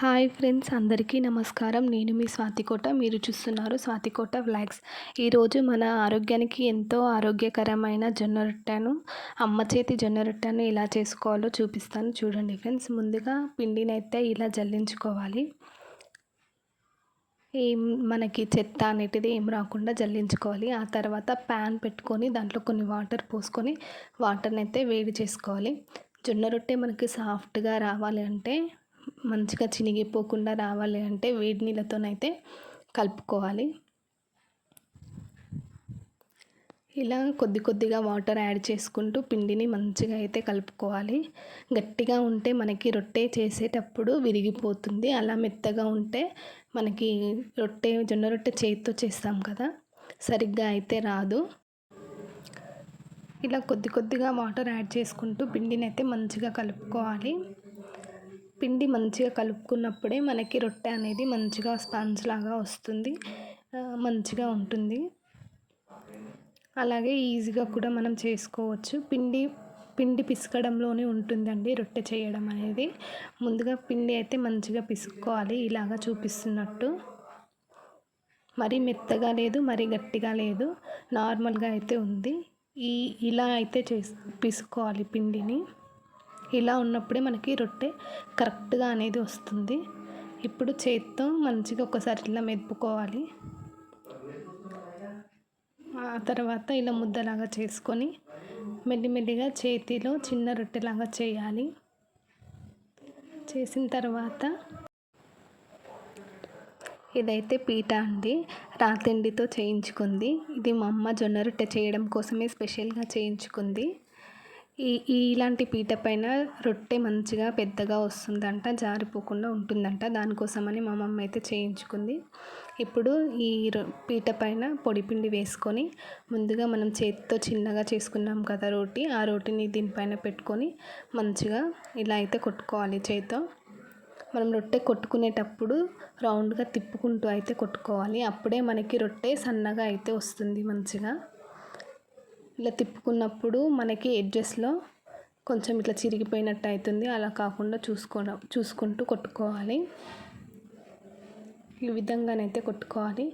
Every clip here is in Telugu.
హాయ్ ఫ్రెండ్స్ అందరికీ నమస్కారం. నేను మీ స్వాతికోట. మీరు చూస్తున్నారు స్వాతికోట వ్లాగ్స్. ఈరోజు మన ఆరోగ్యానికి ఎంతో ఆరోగ్యకరమైన జొన్న రొట్టెను అమ్మ చేతి జొన్న రొట్టెను ఎలా చేసుకోవాలో చూపిస్తాను. చూడండి ఫ్రెండ్స్ ముందుగా పిండిని అయితే ఇలా జల్లించుకోవాలి. ఏం మనకి చెత్త అనేటిది ఏం రాకుండా జల్లించుకోవాలి. ఆ తర్వాత ప్యాన్ పెట్టుకొని దాంట్లో కొన్ని వాటర్ పోసుకొని వాటర్ని అయితే వేడి చేసుకోవాలి. జొన్న రొట్టె మనకి సాఫ్ట్గా రావాలి అంటే మంచిగా చినిగిపోకుండా రావాలి అంటే వేడి నీళ్ళతోనైతే కలుపుకోవాలి. ఇలా కొద్ది కొద్దిగా వాటర్ యాడ్ చేసుకుంటూ పిండిని మంచిగా అయితే కలుపుకోవాలి. గట్టిగా ఉంటే మనకి రొట్టె చేసేటప్పుడు విరిగిపోతుంది. అలా మెత్తగా ఉంటే మనకి రొట్టె జొన్న రొట్టె చేతితో చేస్తాం కదా సరిగ్గా అయితే రాదు. ఇలా కొద్ది కొద్దిగా వాటర్ యాడ్ చేసుకుంటూ పిండిని అయితే మంచిగా కలుపుకోవాలి. పిండి మంచిగా కలుపుకున్నప్పుడే మనకి రొట్టె అనేది మంచిగా స్పాంజ్ లాగా వస్తుంది. మంచిగా ఉంటుంది. అలాగే ఈజీగా కూడా మనం చేసుకోవచ్చు. పిండి పిండి పిసకడంలోనే ఉంటుందండి రొట్టె చేయడం అనేది. ముందుగా పిండి అయితే మంచిగా పిసుక్కోవాలి ఇలాగా చూపిస్తున్నట్టు. మరీ మెత్తగా లేదు మరీ గట్టిగా లేదు నార్మల్గా అయితే ఉంది. ఈ ఇలా అయితే చేసు పిసుకోవాలి పిండిని. ఇలా ఉన్నప్పుడే మనకి రొట్టె కరెక్ట్గా అనేది వస్తుంది. ఇప్పుడు చేత్తో మంచిగా ఒకసారి ఇలా మెదుపుకోవాలి. ఆ తర్వాత ఇలా ముద్దలాగా చేసుకొని మెల్లిమెల్లిగా చేతిలో చిన్న రొట్టెలాగా చేయాలి. చేసిన తర్వాత ఇదైతే పీట అండి. రాతిండితో చేయించుకుంది. ఇది మా అమ్మ జొన్న రొట్టె చేయడం కోసమే స్పెషల్గా చేయించుకుంది. ఈ ఇలాంటి పీట పైన రొట్టె మంచిగా పెద్దగా వస్తుందంట జారిపోకుండా ఉంటుందంట. దానికోసమని మా మమ్మ అయితే చేయించుకుంది. ఇప్పుడు ఈ పీట పైన పొడిపిండి వేసుకొని ముందుగా మనం చేతితో చిన్నగా చేసుకున్నాం కదా రోటి ఆ రోటిని దీనిపైన పెట్టుకొని మంచిగా ఇలా అయితే కొట్టుకోవాలి చేతితో. మనం రొట్టె కొట్టుకునేటప్పుడు రౌండ్గా తిప్పుకుంటూ అయితే కొట్టుకోవాలి. అప్పుడే మనకి రొట్టె సన్నగా అయితే వస్తుంది మంచిగా. ఇలా తిప్పుకున్నప్పుడు మనకి ఎడ్జెస్లో కొంచెం ఇట్లా చిరిగిపోయినట్టు అవుతుంది. అలా కాకుండా చూసుకో చూసుకుంటూ కొట్టుకోవాలి. ఈ విధంగానైతే కొట్టుకోవాలి.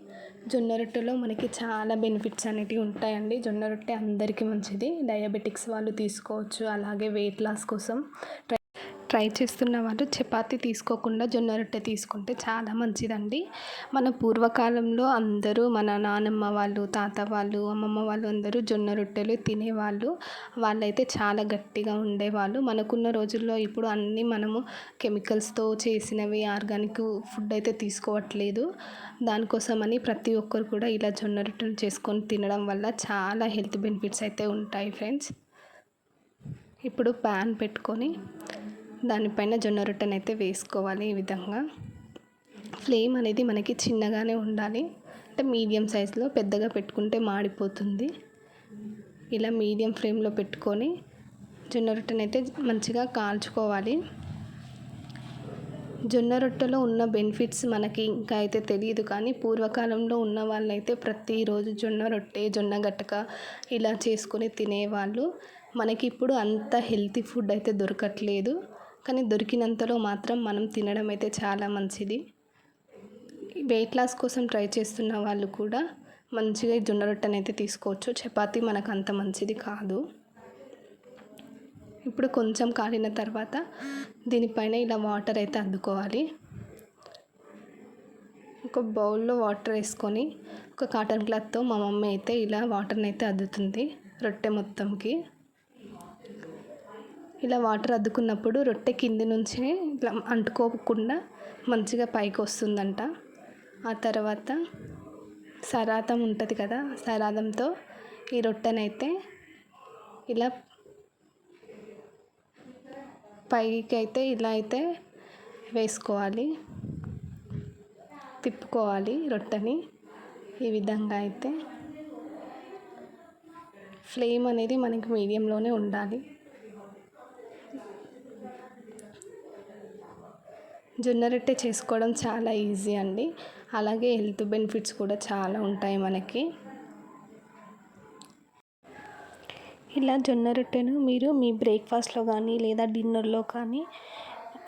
జొన్న రొట్టెలో మనకి చాలా బెనిఫిట్స్ అనేటివి ఉంటాయండి. జొన్న రొట్టె అందరికీ మంచిది. డయాబెటిక్స్ వాళ్ళు తీసుకోవచ్చు. అలాగే వెయిట్ లాస్ కోసం ట్రై చేస్తున్న వాళ్ళు చపాతీ తీసుకోకుండా జొన్న రొట్టె తీసుకుంటే చాలా మంచిదండి. మన పూర్వకాలంలో అందరూ మన నానమ్మ వాళ్ళు తాత వాళ్ళు అమ్మమ్మ వాళ్ళు అందరూ జొన్న రొట్టెలు తినేవాళ్ళు. వాళ్ళైతే చాలా గట్టిగా ఉండేవాళ్ళు. మనకున్న రోజుల్లో ఇప్పుడు అన్నీ మనము కెమికల్స్తో చేసినవి ఆర్గానిక్ ఫుడ్ అయితే తీసుకోవట్లేదు. దానికోసమని ప్రతి ఒక్కరు కూడా ఇలా జొన్న రొట్టెలు చేసుకొని తినడం వల్ల చాలా హెల్త్ బెనిఫిట్స్ అయితే ఉంటాయి ఫ్రెండ్స్. ఇప్పుడు ప్యాన్ పెట్టుకొని దానిపైన జొన్న రొట్టెని అయితే వేసుకోవాలి ఈ విధంగా. ఫ్లేమ్ అనేది మనకి చిన్నగానే ఉండాలి. అంటే మీడియం సైజులో పెద్దగా పెట్టుకుంటే మాడిపోతుంది. ఇలా మీడియం ఫ్లేమ్లో పెట్టుకొని జొన్న రొట్టెని అయితే మంచిగా కాల్చుకోవాలి. జొన్న రొట్టెలో ఉన్న బెనిఫిట్స్ మనకి ఇంకా అయితే తెలియదు కానీ పూర్వకాలంలో ఉన్న వాళ్ళైతే ప్రతిరోజు జొన్న రొట్టె జొన్న గట్టక ఇలా చేసుకొని తినేవాళ్ళు. మనకి ఇప్పుడు అంత హెల్తీ ఫుడ్ అయితే దొరకట్లేదు. కానీ దొరికినంతలో మాత్రం మనం తినడం అయితే చాలా మంచిది. వెయిట్ లాస్ కోసం ట్రై చేస్తున్న వాళ్ళు కూడా మంచిగా జొన్న రొట్టెని అయితే తీసుకోవచ్చు. చపాతీ మనకు అంత మంచిది కాదు. ఇప్పుడు కొంచెం కాలిన తర్వాత దీనిపైన ఇలా వాటర్ అయితే అద్దుకోవాలి. ఒక బౌల్లో వాటర్ వేసుకొని ఒక కాటన్ క్లాత్తో మా మమ్మీ అయితే ఇలా వాటర్ని అయితే అద్దుతుంది రొట్టె మొత్తంకి. ఇలా వాటర్ అద్దుకున్నప్పుడు రొట్టె కింది నుంచి ఇట్లా అంటుకోకుండా మంచిగా పైకి వస్తుందంట. ఆ తర్వాత సరాతం ఉంటుంది కదా సరాదంతో ఈ రొట్టెనైతే ఇలా పైకి అయితే ఇలా అయితే వేసుకోవాలి తిప్పుకోవాలి రొట్టెని. ఈ విధంగా అయితే ఫ్లేమ్ అనేది మనకి మీడియంలోనే ఉండాలి. జొన్న రొట్టె చేసుకోవడం చాలా ఈజీ అండి. అలాగే హెల్త్ బెనిఫిట్స్ కూడా చాలా ఉంటాయి మనకి. ఇలా జొన్న రొట్టెను మీరు మీ బ్రేక్ఫాస్ట్లో కానీ లేదా డిన్నర్లో కానీ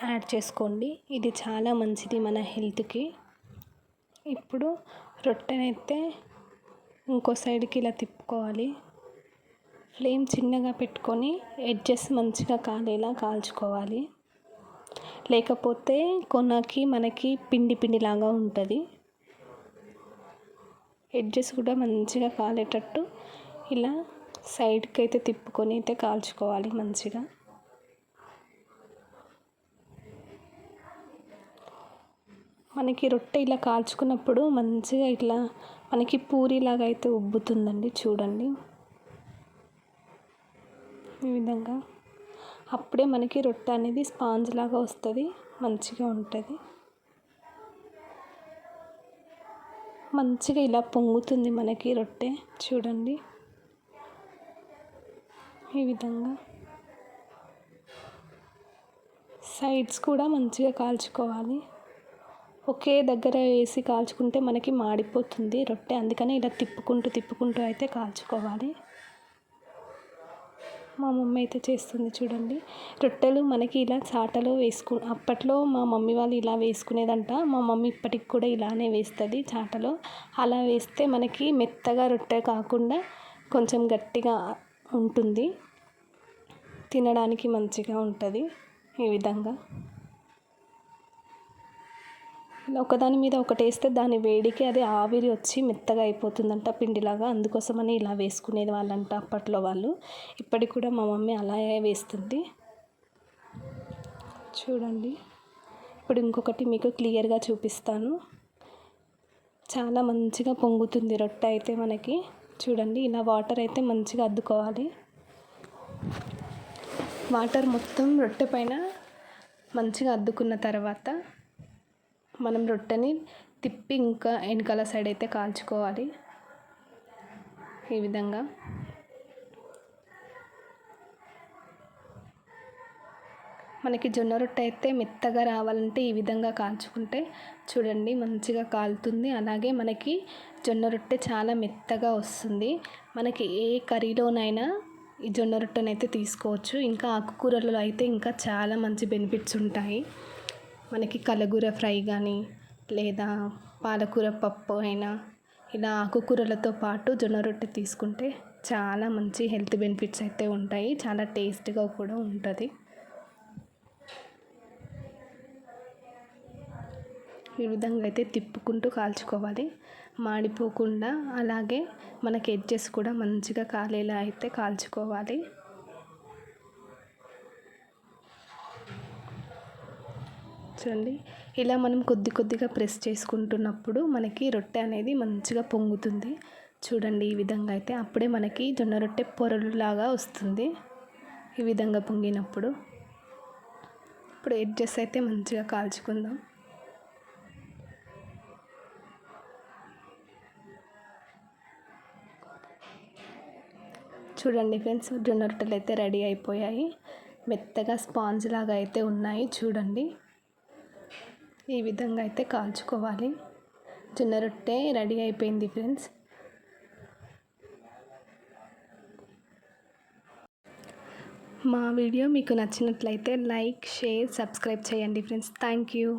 యాడ్ చేసుకోండి. ఇది చాలా మంచిది మన హెల్త్కి. ఇప్పుడు రొట్టెనైతే ఇంకో సైడ్కి ఇలా తిప్పుకోవాలి. ఫ్లేమ్ చిన్నగా పెట్టుకొని ఎడ్జెస్ మంచిగా కాలేలా కాల్చుకోవాలి. లేకపోతే కొనకి మనకి పిండి పిండిలాగా ఉంటుంది. ఎడ్జెస్ కూడా మంచిగా కాలేటట్టు ఇలా సైడ్కి అయితే తిప్పుకొని అయితే కాల్చుకోవాలి మంచిగా. మనకి రొట్టె ఇలా కాల్చుకున్నప్పుడు మంచిగా ఇట్లా మనకి పూరిలాగా అయితే ఉబ్బుతుందండి చూడండి. ఈ విధంగా అప్పుడే మనకి రొట్టె అనేది స్పాంజ్ లాగా వస్తుంది మంచిగా ఉంటుంది. మంచిగా ఇలా పొంగుతుంది మనకి రొట్టె చూడండి. ఈ విధంగా. సైడ్స్ కూడా మంచిగా కాల్చుకోవాలి. ఒకే దగ్గర వేసి కాల్చుకుంటే మనకి మాడిపోతుంది రొట్టె అందుకని ఇలా తిప్పుకుంటూ తిప్పుకుంటూ అయితే కాల్చుకోవాలి. మా మమ్మీ అయితే చేస్తుంది చూడండి. రొట్టెలు మనకి ఇలా చాటలో వేసుకు అప్పట్లో మా మమ్మీ వాళ్ళు ఇలా వేసుకునేదంట. మా మమ్మీ ఇప్పటికి కూడా ఇలానే వేస్తుంది చాటలో. అలా వేస్తే మనకి మెత్తగా రొట్టె కాకుండా కొంచెం గట్టిగా ఉంటుంది. తినడానికి మంచిగా ఉంటుంది ఈ విధంగా. ఒకదాని మీద ఒకటి వేస్తే దాని వేడికి అది ఆవిరి వచ్చి మెత్తగా అయిపోతుందంట పిండిలాగా. అందుకోసమని ఇలా వేసుకునేది వాళ్ళంట అప్పట్లో వాళ్ళు. ఇప్పటికి కూడా మా మమ్మీ అలాగే వేస్తుంది. చూడండి. ఇప్పుడు ఇంకొకటి మీకు క్లియర్గా చూపిస్తాను. చాలా మంచిగా పొంగుతుంది రొట్టె అయితే మనకి. చూడండి ఇలా వాటర్ అయితే మంచిగా అద్దుకోవాలి. వాటర్ మొత్తం రొట్టె పైన మంచిగా అద్దుకున్న తర్వాత మనం రొట్టెని తిప్పి ఇంకా వెనకాల సైడ్ అయితే కాల్చుకోవాలి. ఈ విధంగా. మనకి జొన్న రొట్టె అయితే మెత్తగా రావాలంటే ఈ విధంగా కాల్చుకుంటే చూడండి మంచిగా కాలుతుంది. అలాగే మనకి జొన్న రొట్టె చాలా మెత్తగా వస్తుంది. మనకి ఏ కర్రీలోనైనా ఈ జొన్న రొట్టెనైతే తీసుకోవచ్చు. ఇంకా ఆకుకూరలలో అయితే ఇంకా చాలా మంచి బెనిఫిట్స్ ఉంటాయి. మనకి కలగూర ఫ్రై కానీ లేదా పాలకూర పప్పు అయినా ఇలా ఆకుకూరలతో పాటు జొన్న రొట్టె తీసుకుంటే చాలా మంచి హెల్త్ బెనిఫిట్స్ అయితే ఉంటాయి. చాలా టేస్ట్గా కూడా ఉంటుంది. ఈ విధంగా అయితే తిప్పుకుంటూ కాల్చుకోవాలి. మాడిపోకుండా అలాగే మనకి ఎడ్జెస్ కూడా మంచిగా కాలేలా అయితే కాల్చుకోవాలి. చూడండి. ఇలా మనం కొద్ది కొద్దిగా ప్రెస్ చేసుకుంటున్నప్పుడు మనకి రొట్టె అనేది మంచిగా పొంగుతుంది. చూడండి ఈ విధంగా అయితే అప్పుడే మనకి జొన్న రొట్టె పొరలులాగా వస్తుంది. ఈ విధంగా పొంగినప్పుడు. ఇప్పుడు ఎడ్జెస్ అయితే మంచిగా కాల్చుకుందాం. చూడండి ఫ్రెండ్స్ జొన్న రొట్టెలు అయితే రెడీ అయిపోయాయి. మెత్తగా స్పాంజ్ లాగా అయితే ఉన్నాయి. చూడండి. ఈ విధంగా అయితే కాల్చుకోవాలి. జొన్న రొట్టె రెడీ అయిపోయింది ఫ్రెండ్స్. మా వీడియో మీకు నచ్చినట్లయితే లైక్ షేర్ సబ్స్క్రైబ్ చేయండి ఫ్రెండ్స్. Thank you.